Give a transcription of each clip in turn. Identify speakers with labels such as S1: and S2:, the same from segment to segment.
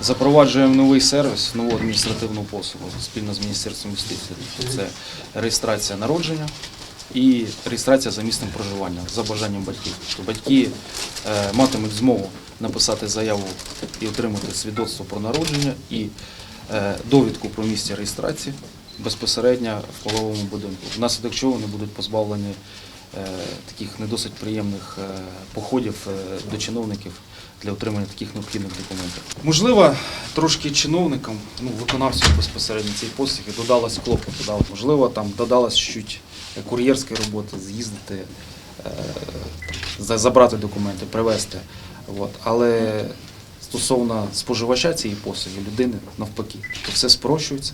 S1: Запроваджуємо новий сервіс, нову адміністративну послугу спільно з Міністерством юстиції. Тобто Це реєстрація народження і реєстрація за місцем проживання за бажанням батьків. Тобто батьки е, матимуть змогу написати заяву і отримати свідоцтво про народження і е, довідку про місце реєстрації безпосередньо в половому будинку. Внаслідок чого вони будуть позбавлені таких не досить приємних е, походів е, до чиновників для отримання таких необхідних документів. Можливо, трошки чиновникам, ну, виконавцям безпосередньо цієї послуги додалось клопоту. Да? Можливо, там додалось чуть кур'єрської роботи, з'їздити, е, забрати документи, привезти. От. Але стосовно споживача цієї послуги, людини навпаки, то все спрощується.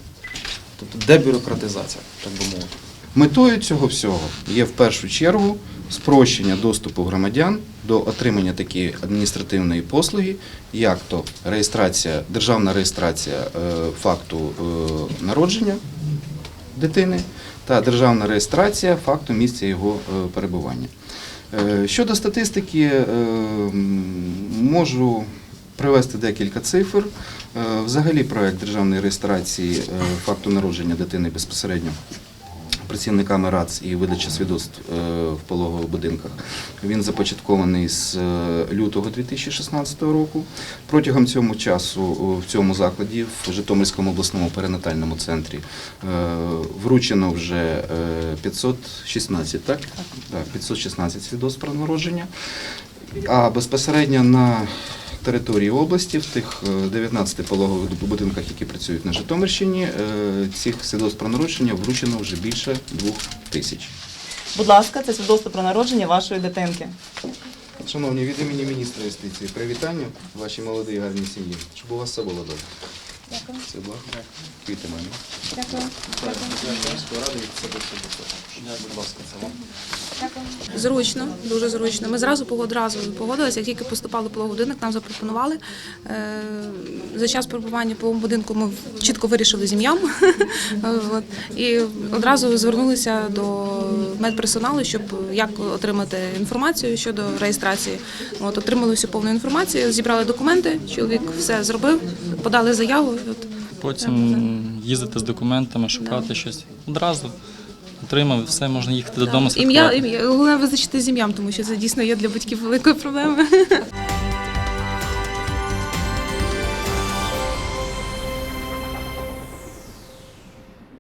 S1: Тобто дебюрократизація, так би мовити.
S2: Метою цього всього є в першу чергу спрощення доступу громадян до отримання такої адміністративної послуги, як то реєстрація, державна реєстрація е, факту е, народження дитини та державна реєстрація факту місця його е, перебування. Щодо статистики, можу привести декілька цифр. Взагалі проект державної реєстрації факту народження дитини безпосередньо працівниками РАЦ і видача свідоцтв е, в пологових будинках. Він започаткований з е, лютого 2016 року. Протягом цього часу е, в цьому закладі, в Житомирському обласному перинатальному центрі, вручено вже е, 516, так? Так, 516 свідоцтв про народження. А безпосередньо на території області, в тих е, 19 пологових будинках, які працюють на Житомирщині, е, цих свідоцтв про народження вручено вже більше двох тисяч.
S3: Будь ласка, це свідоцтво про народження вашої дитинки.
S2: Шановні, від імені міністра юстиції, привітання вашій молодій гарній сім'ї. Щоб у вас все було добре. Дякую. Все благо. Квіти мене.
S4: Дякую.
S1: Радий це Будь ласка, це вам.
S4: Зручно, дуже зручно. Ми зразу одразу погодилися, як тільки поступали будинок, нам запропонували. Е, За час перебування пологовому будинку ми чітко вирішили з ім'ям. І одразу звернулися до медперсоналу, щоб як отримати інформацію щодо реєстрації. От, отримали всю повну інформацію, зібрали документи, чоловік все зробив, подали заяву. От.
S5: Потім їздити з документами, шукати щось. Одразу отримав, все, можна їхати додому.
S4: Ім'я, ім'я, головне визначити з ім'ям, тому що це дійсно є для батьків великою проблемою.